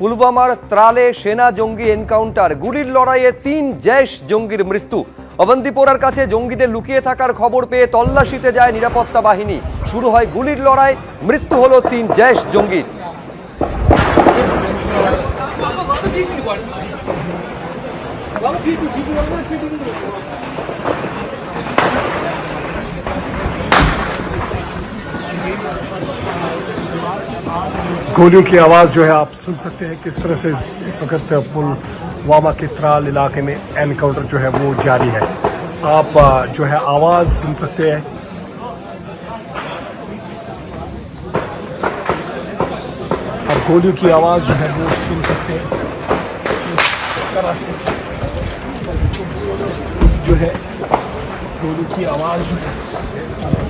পুলওয়ামার ত্রালে সেনা জঙ্গি এনকাউন্টার, গুলির লড়াইয়ে তিন জৈশ জঙ্গির মৃত্যু। অবন্তিপোরার কাছে জঙ্গিদের লুকিয়ে থাকার খবর পেয়ে তল্লাশিতে যায় নিরাপত্তা বাহিনী। শুরু হয় গুলির লড়াই, মৃত্যু হলো তিন জৈশ জঙ্গির। गोलियों की आवाज़ जो है आप सुन सकते हैं किस तरह से इस, वक्त पुलवामा के त्राल इलाके में एनकाउंटर जो है वो जारी है। आप जो है आवाज़ सुन सकते हैं। आप गोलियों की आवाज़ जो है वो सुन सकते हैं। जो है गोली की आवाज़ जो है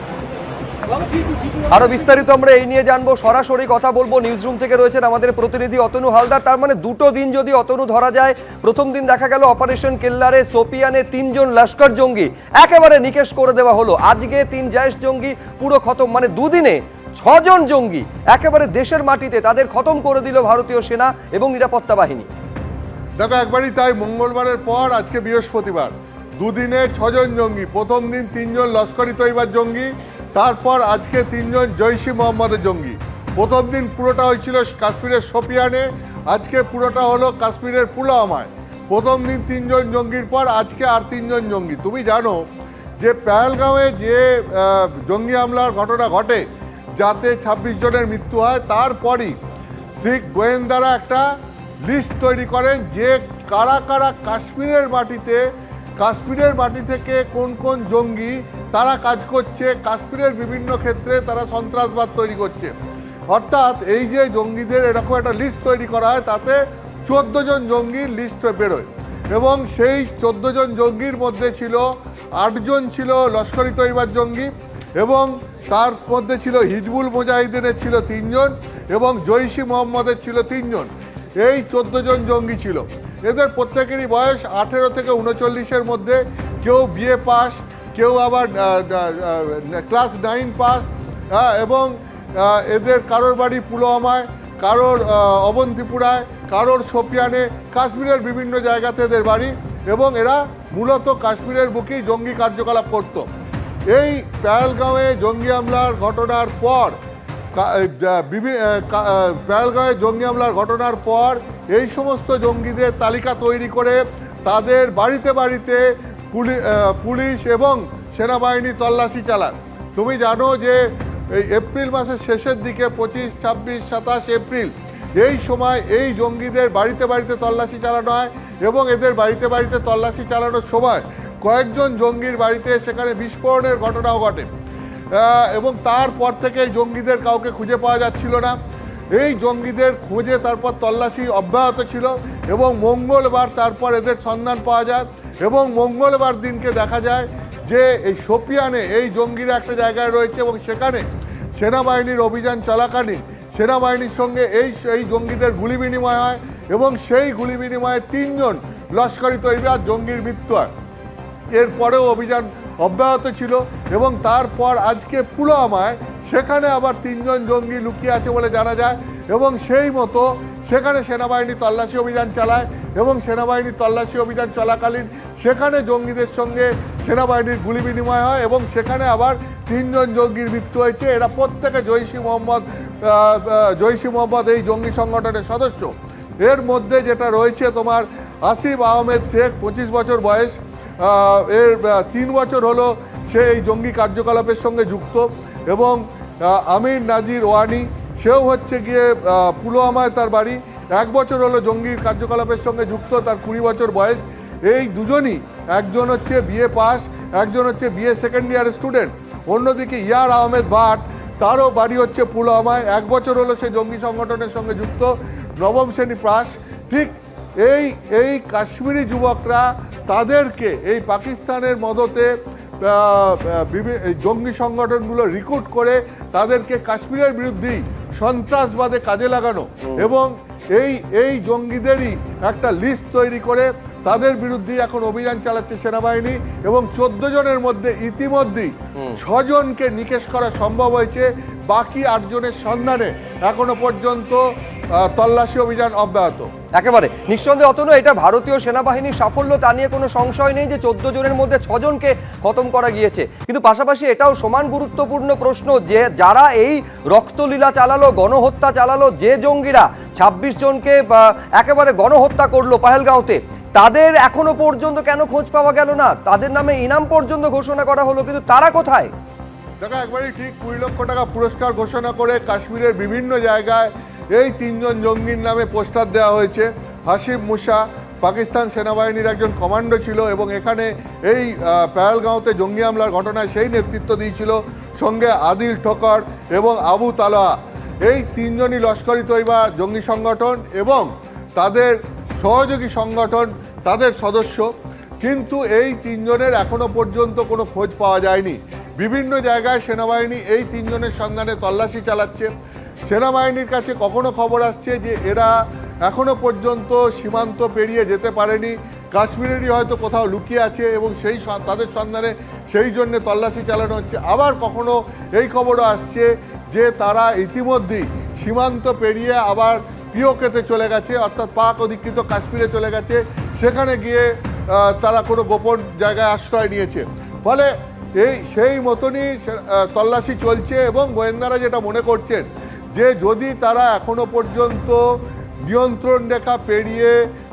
আরও বিস্তারিত আমরা এই নিয়ে জানব। সরাসরি কথা বলব। নিউজরুম থেকে রয়েছেন আমাদের প্রতিনিধি অতনু হালদার। তার মানে দুটো দিন যদি অতনু ধরা যায়, প্রথম দিন দেখা গেল অপারেশন কেল্লারে সোপিয়ানে তিনজন লস্কর জঙ্গি। একেবারে নিকেশ করে দেওয়া হলো। আজকে তিন জায়েশ জঙ্গি পুরো খতম মানে দুদিনে ছজন জঙ্গি একেবারে দেশের মাটিতে তাদের খতম করে দিল ভারতীয় সেনা এবং নিরাপত্তা বাহিনী। দেখো, একবারই তাই মঙ্গলবারের পর আজকে বৃহস্পতিবার। দুদিনে ছজন জঙ্গি, প্রথম দিন তিনজন লস্করি তৈবার জঙ্গি তারপর আজকে তিনজন জৈশি মোহাম্মদের জঙ্গি। প্রথম দিন পুরোটা হয়েছিল কাশ্মীরের সোপিয়ানে, আজকে পুরোটা হলো কাশ্মীরের পুলওয়ামায়। প্রথম দিন তিনজন জঙ্গির পর আজকে আর তিনজন জঙ্গি। তুমি জানো যে পেহেলগাঁওয়ে যে জঙ্গি হামলার ঘটনা ঘটে, যাতে ছাব্বিশ জনের মৃত্যু হয়, তারপরই ঠিক গোয়েন্দারা একটা লিস্ট তৈরি করেন যে কারা কারা কাশ্মীরের মাটিতে কাশ্মীরের মাটি থেকে কোন কোন জঙ্গি তারা কাজ করছে, কাশ্মীরের বিভিন্ন ক্ষেত্রে তারা সন্ত্রাসবাদ তৈরি করছে। অর্থাৎ এই যে জঙ্গিদের এরকম একটা লিস্ট তৈরি করা হয়, তাতে চোদ্দ জন জঙ্গির লিস্ট বেরোয় এবং সেই চোদ্দ জন জঙ্গির মধ্যে ছিল আটজন ছিল লস্করি তৈবার জঙ্গি এবং তার মধ্যে ছিল হিজবুল মুজাহিদিনের ছিল তিনজন এবং জৈশি মোহাম্মদের ছিল তিনজন এই চোদ্দ জন জঙ্গি ছিল। এদের প্রত্যেকেরই বয়স আঠেরো থেকে উনচল্লিশের মধ্যে। কেউ বিএ পাস, কেউ আবার ক্লাস নাইন পাস হ্যাঁ এবং এদের কারোর বাড়ি পুলওয়ামায়, কারোর অবন্তিপুরায়, কারোর সোপিয়ানে, কাশ্মীরের বিভিন্ন জায়গাতে এদের বাড়ি, এবং এরা মূলত কাশ্মীরের বুকেই জঙ্গি কার্যকলাপ করত। এই পেহেলগাঁওয়ে জঙ্গি হামলার ঘটনার পর পেহেলগাঁওয়ে জঙ্গি হামলার ঘটনার পর এই সমস্ত জঙ্গিদের তালিকা তৈরি করে তাদের বাড়িতে বাড়িতে পুলি- পুলিশ এবং সেনাবাহিনী তল্লাশি চালান। তুমি জানো যে এই এপ্রিল মাসের শেষের দিকে পঁচিশ, ছাব্বিশ, সাতাশ এপ্রিল এই সময় এই জঙ্গিদের বাড়িতে বাড়িতে তল্লাশি চালানো হয় এবং এদের বাড়িতে বাড়িতে তল্লাশি চালানোর সময় কয়েকজন জঙ্গির বাড়িতে সেখানে বিস্ফোরণের ঘটনাও ঘটে। এবং তারপর থেকে জঙ্গিদের কাউকে খুঁজে পাওয়া যাচ্ছিল না। এই জঙ্গিদের খোঁজে তারপর তল্লাশি অব্যাহত ছিল এবং মঙ্গলবার তারপর এদের সন্ধান পাওয়া যায় এবং মঙ্গলবার দিনকে দেখা যায় যে এই সোপিয়ানে এই জঙ্গিরা একটা জায়গায় রয়েছে এবং সেখানে সেনাবাহিনীর অভিযান চলাকালীন সেনাবাহিনীর সঙ্গে এই এই জঙ্গিদের গুলি বিনিময় হয় এবং সেই গুলি বিনিময়ে তিনজন লস্করি তৈরি জঙ্গির মৃত্যু হয়। এরপরেও অভিযান অব্যাহত ছিল এবং তারপর আজকে পুলওয়ামায় সেখানে আবার তিনজন জঙ্গি লুকিয়ে আছে বলে জানা যায় এবং সেই মতো সেখানে সেনাবাহিনী তল্লাশি অভিযান চালায় এবং সেনাবাহিনী তল্লাশি অভিযান চলাকালীন সেখানে জঙ্গিদের সঙ্গে সেনাবাহিনীর গুলি বিনিময় হয় এবং সেখানে আবার তিনজন জঙ্গির মৃত্যু হয়েছে। এরা প্রত্যেকে জৈশি মোহাম্মদ জৈশি মোহাম্মদ এই জঙ্গি সংগঠনের সদস্য। এর মধ্যে যেটা রয়েছে তোমার আসিফ আহমেদ শেখ, পঁচিশ বছর বয়স। এর তিন বছর হলো সে এই জঙ্গি কার্যকলাপের সঙ্গে যুক্ত এবং আমির নাজির ওয়ানি, সেও হচ্ছে গিয়ে পুলওয়ামায় তার বাড়ি। এক বছর হলো জঙ্গি কার্যকলাপের সঙ্গে যুক্ত, তার কুড়ি বছর বয়স। এই দুজনই, একজন হচ্ছে বিএ পাস, একজন হচ্ছে বিএ সেকেন্ড ইয়ার স্টুডেন্ট। অন্যদিকে ইয়ার আহমেদ ভাট, তারও বাড়ি হচ্ছে পুলওয়ামায়। এক বছর হলো সে জঙ্গি সংগঠনের সঙ্গে যুক্ত, নবম শ্রেণি পাস। ঠিক এই এই কাশ্মীরি যুবকরা তাদেরকে এই পাকিস্তানের মদতে জঙ্গি সংগঠনগুলো রিক্রুট করে তাদেরকে কাশ্মীরের বিরুদ্ধেই সন্ত্রাসবাদে কাজে লাগানো এবং এই এই জঙ্গিদেরই একটা লিস্ট তৈরি করে তাদের বিরুদ্ধে এখন অভিযান চালাচ্ছে সেনাবাহিনী এবং চোদ্দ জনের মধ্যে ইতিমধ্যেই ছজনকে নিকেশ করা সম্ভব হয়েছে। বাকি আটজনের সন্ধানে এখনও পর্যন্ত তল্লাশি অভিযান অব্যাহত। একেবারে। নিঃসন্দেহে অতনু এটা ভারতীয় সেনাবাহিনীর সাফল্য তা নিয়ে কোনো সংশয় নেই যে চোদ্দ জনের মধ্যে ছজনকে খতম করা গিয়েছে। কিন্তু পাশাপাশি এটাও সমান গুরুত্বপূর্ণ প্রশ্ন যে যারা এই রক্তলীলা চালালো গণহত্যা চালালো যে জঙ্গিরা ছাব্বিশ জনকে বা, একেবারে গণহত্যা করল পাহেলগাঁওতে তাদের এখনও পর্যন্ত কেন খোঁজ পাওয়া গেল না? তাদের নামে ইনাম পর্যন্ত ঘোষণা করা হলো কিন্তু তারা কোথায়? দেখা একবারই ঠিক কুড়ি লক্ষ টাকা পুরস্কার ঘোষণা করে কাশ্মীরের বিভিন্ন জায়গায় এই তিনজন জঙ্গির নামে পোস্টার দেওয়া হয়েছে। হাসিব মুসা, পাকিস্তান সেনাবাহিনীর একজন কমান্ডো ছিল এবং এখানে এই প্যারালগাঁওতে জঙ্গি হামলার ঘটনায় সেই নেতৃত্ব দিয়েছিল। সঙ্গে আদিল ঠকর এবং আবু তালোয়া এই তিনজনই লস্করি তৈবা জঙ্গি সংগঠন এবং তাদের সহযোগী সংগঠন, তাদের সদস্য। কিন্তু এই তিনজনের এখনও পর্যন্ত কোনো খোঁজ পাওয়া যায়নি। বিভিন্ন জায়গায় সেনাবাহিনী এই তিনজনের সন্ধানে তল্লাশি চালাচ্ছে। সেনাবাহিনীর কাছে কখনো খবর আসছে যে এরা এখনও পর্যন্ত সীমান্ত পেরিয়ে যেতে পারেনি। কাশ্মীরেরই হয়তো কোথাও লুকিয়ে আছে এবং সেই তাদের সন্ধানে সেই জন্য তল্লাশি চালানো হচ্ছে। আবার কখনো এই খবরও আসছে যে তারা ইতিমধ্যেই সীমান্ত পেরিয়ে আবার পিওকেতে চলে গেছে, অর্থাৎ পাক অধিকৃত কাশ্মীরে চলে গেছে। সেখানে গিয়ে তারা কোনো গোপন জায়গায় আশ্রয় নিয়েছে। ফলে এই সেই মতনই তল্লাশি চলছে এবং গোয়েন্দারা যেটা মনে করছেন যে যদি তারা এখনও পর্যন্ত নিয়ন্ত্রণ রেখা পেরিয়ে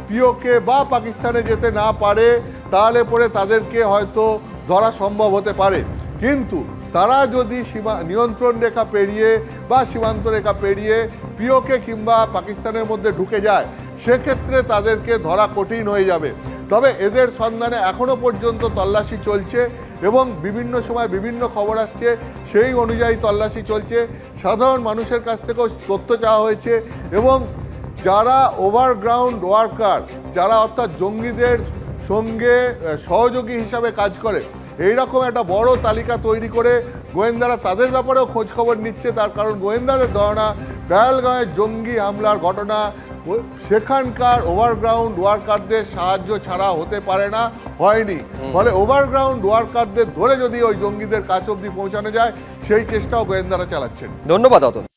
পিওকে বা পাকিস্তানে যেতে না পারে, তাহলে পরে তাদেরকে হয়তো ধরা সম্ভব হতে পারে। কিন্তু তারা যদি সীমা, নিয়ন্ত্রণ রেখা পেরিয়ে বা সীমান্ত রেখা পেরিয়ে পিওকে কিংবা পাকিস্তানের মধ্যে ঢুকে যায়, সেক্ষেত্রে তাদেরকে ধরা কঠিন হয়ে যাবে। তবে এদের সন্ধানে এখনও পর্যন্ত তল্লাশি চলছে। এবং বিভিন্ন সময় বিভিন্ন খবর আসছে। সেই অনুযায়ী তল্লাশি চলছে। সাধারণ মানুষের কাছ থেকেও তথ্য চাওয়া হয়েছে এবং যারা ওভারগ্রাউন্ড ওয়ার্কার যারা অর্থাৎ জঙ্গিদের সঙ্গে সহযোগী হিসাবে কাজ করে, এইরকম একটা বড় তালিকা তৈরি করে গোয়েন্দারা তাদের ব্যাপারেও খোঁজ খবর নিচ্ছে। তার কারণ গোয়েন্দাদের ধারণা পেহেলগাঁওয়ের জঙ্গি হামলার ঘটনা সেখানকার ওভারগ্রাউন্ড ওয়ার্কারদের সাহায্য ছাড়া হতে পারে না হয়নি। ফলে ওভারগ্রাউন্ড ওয়ার্কারদের ধরে যদি ওই জঙ্গিদের কাছ অব্দি পৌঁছানো যায় সেই চেষ্টাও গোয়েন্দারা চালাচ্ছেন। ধন্যবাদ অতনু